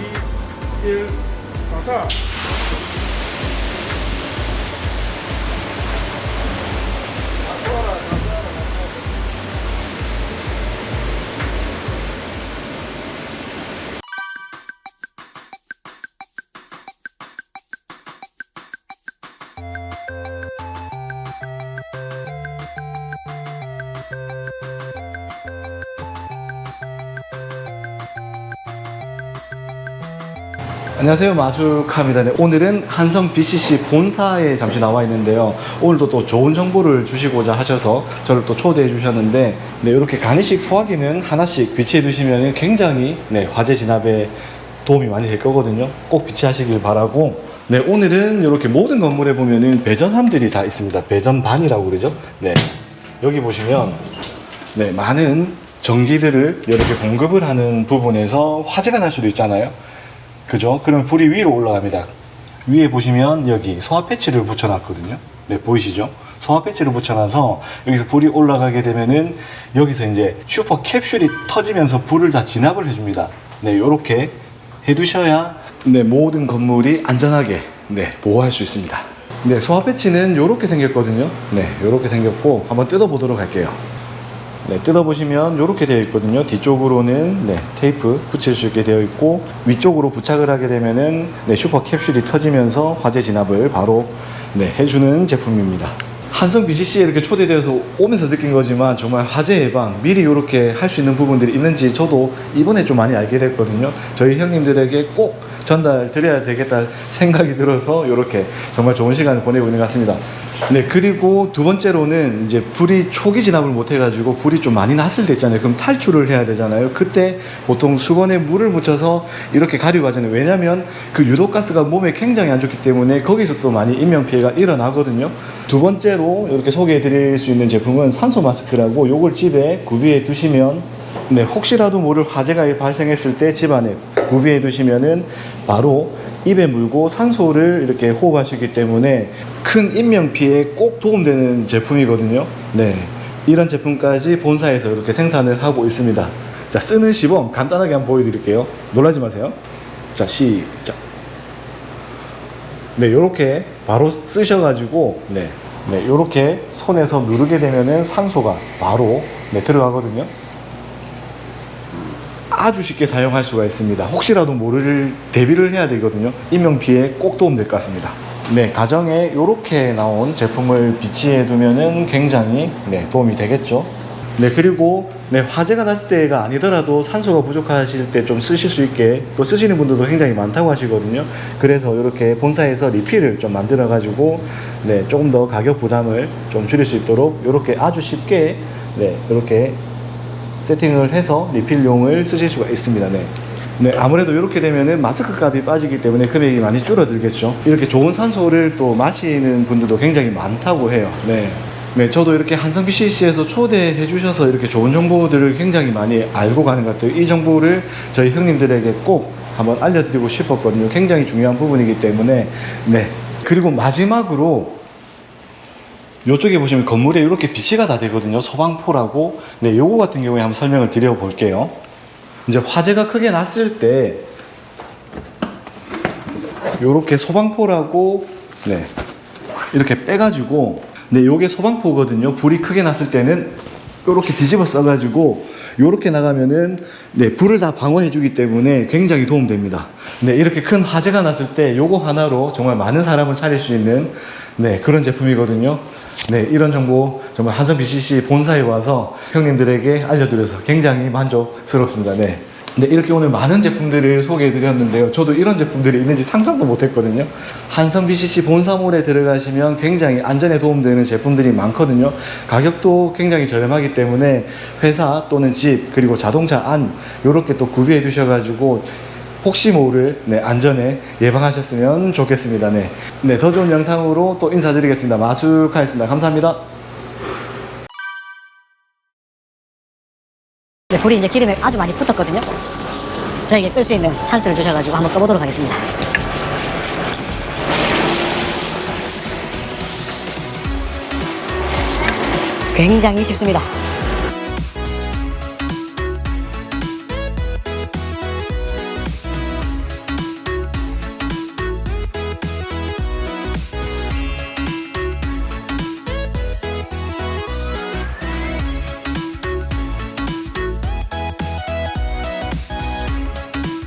2, 1, 가자. 안녕하세요 마주카입니다. 네, 오늘은 한성 BCC 본사에 잠시 나와 있는데요. 오늘도 또 좋은 정보를 주시고자 하셔서 저를 또 초대해 주셨는데 네, 이렇게 간이식 소화기는 하나씩 비치해 두시면 굉장히 네, 화재 진압에 도움이 많이 될 거거든요. 꼭 비치하시길 바라고. 네 오늘은 이렇게 모든 건물에 보면은 배전함들이 다 있습니다. 배전반이라고 그러죠? 네 여기 보시면 네, 많은 전기들을 이렇게 공급을 하는 부분에서 화재가 날 수도 있잖아요. 그죠? 그럼 불이 위로 올라갑니다. 위에 보시면 여기 소화 패치를 붙여놨거든요. 네, 보이시죠? 소화 패치를 붙여놔서 여기서 불이 올라가게 되면은 여기서 이제 슈퍼 캡슐이 터지면서 불을 다 진압을 해줍니다. 네, 요렇게 해두셔야 네, 모든 건물이 안전하게 네, 보호할 수 있습니다. 네, 소화 패치는 요렇게 생겼거든요. 네, 요렇게 생겼고 한번 뜯어보도록 할게요. 네, 뜯어보시면 이렇게 되어 있거든요. 뒤쪽으로는 네, 테이프 붙일 수 있게 되어 있고 위쪽으로 부착을 하게 되면은 네, 슈퍼 캡슐이 터지면서 화재 진압을 바로 네, 해주는 제품입니다. 한성 BCC에 이렇게 초대되어서 오면서 느낀 거지만 정말 화재 예방 미리 이렇게 할 수 있는 부분들이 있는지 저도 이번에 좀 많이 알게 됐거든요. 저희 형님들에게 꼭 전달 드려야 되겠다 생각이 들어서 이렇게 정말 좋은 시간을 보내고 있는 것 같습니다. 네, 그리고 두 번째로는 이제 불이 초기 진압을 못 해가지고 불이 좀 많이 났을 때 있잖아요. 그럼 탈출을 해야 되잖아요. 그때 보통 수건에 물을 묻혀서 이렇게 가리고 하잖아요. 왜냐면 그 유독가스가 몸에 굉장히 안 좋기 때문에 거기서 또 많이 인명피해가 일어나거든요. 두 번째로 이렇게 소개해 드릴 수 있는 제품은 산소 마스크라고 요걸 집에 구비해 두시면 네, 혹시라도 모를 화재가 발생했을 때 집안에 구비해 두시면은 바로 입에 물고 산소를 이렇게 호흡하시기 때문에 큰 인명 피해에 꼭 도움되는 제품이거든요. 네. 이런 제품까지 본사에서 이렇게 생산을 하고 있습니다. 자, 쓰는 시범 간단하게 한번 보여드릴게요. 놀라지 마세요. 자, 시작. 네, 요렇게 바로 쓰셔가지고, 네, 네, 요렇게 손에서 누르게 되면은 산소가 바로 네, 들어가거든요. 아주 쉽게 사용할 수가 있습니다. 혹시라도 모를 대비를 해야 되거든요. 인명 피해에 꼭 도움될 것 같습니다. 네, 가정에 이렇게 나온 제품을 비치해 두면은 굉장히 네, 도움이 되겠죠. 네, 그리고 네, 화재가 났을 때가 아니더라도 산소가 부족하실 때 좀 쓰실 수 있게 또 쓰시는 분들도 굉장히 많다고 하시거든요. 그래서 이렇게 본사에서 리필을 좀 만들어 가지고 네, 조금 더 가격 부담을 좀 줄일 수 있도록 이렇게 아주 쉽게 네, 이렇게 세팅을 해서 리필용을 쓰실 수가 있습니다. 네. 네, 아무래도 이렇게 되면은 마스크 값이 빠지기 때문에 금액이 많이 줄어들겠죠. 이렇게 좋은 산소를 또 마시는 분들도 굉장히 많다고 해요. 네. 네, 저도 이렇게 한성 BCC에서 초대해 주셔서 이렇게 좋은 정보들을 굉장히 많이 알고 가는 것 같아요. 이 정보를 저희 형님들에게 꼭 한번 알려드리고 싶었거든요. 굉장히 중요한 부분이기 때문에. 네. 그리고 마지막으로 이쪽에 보시면 건물에 이렇게 비치가 다 되거든요. 소방포라고. 네, 요거 같은 경우에 한번 설명을 드려 볼게요. 이제 화재가 크게 났을 때 요렇게 소방포라고 네. 이렇게 빼가지고 네, 요게 소방포거든요. 불이 크게 났을 때는 요렇게 뒤집어 써가지고 요렇게 나가면은 네, 불을 다 방어해 주기 때문에 굉장히 도움됩니다. 네, 이렇게 큰 화재가 났을 때 요거 하나로 정말 많은 사람을 살릴 수 있는 네, 그런 제품이거든요. 네, 이런 정보 정말 한성 BCC 본사에 와서 형님들에게 알려드려서 굉장히 만족스럽습니다. 네. 네, 이렇게 오늘 많은 제품들을 소개해 드렸는데요. 저도 이런 제품들이 있는지 상상도 못 했거든요. 한성 BCC 본사몰에 들어가시면 굉장히 안전에 도움되는 제품들이 많거든요. 가격도 굉장히 저렴하기 때문에 회사 또는 집, 그리고 자동차 안, 요렇게 또 구비해 두셔 가지고 혹시 모를 네, 안전에 예방하셨으면 좋겠습니다. 네. 네, 더 좋은 영상으로 또 인사드리겠습니다. 마수카였습니다. 감사합니다. 네, 불이 이제 기름에 아주 많이 붙었거든요. 저에게 끌 수 있는 찬스를 주셔가지고 한번 꺼보도록 하겠습니다. 굉장히 쉽습니다.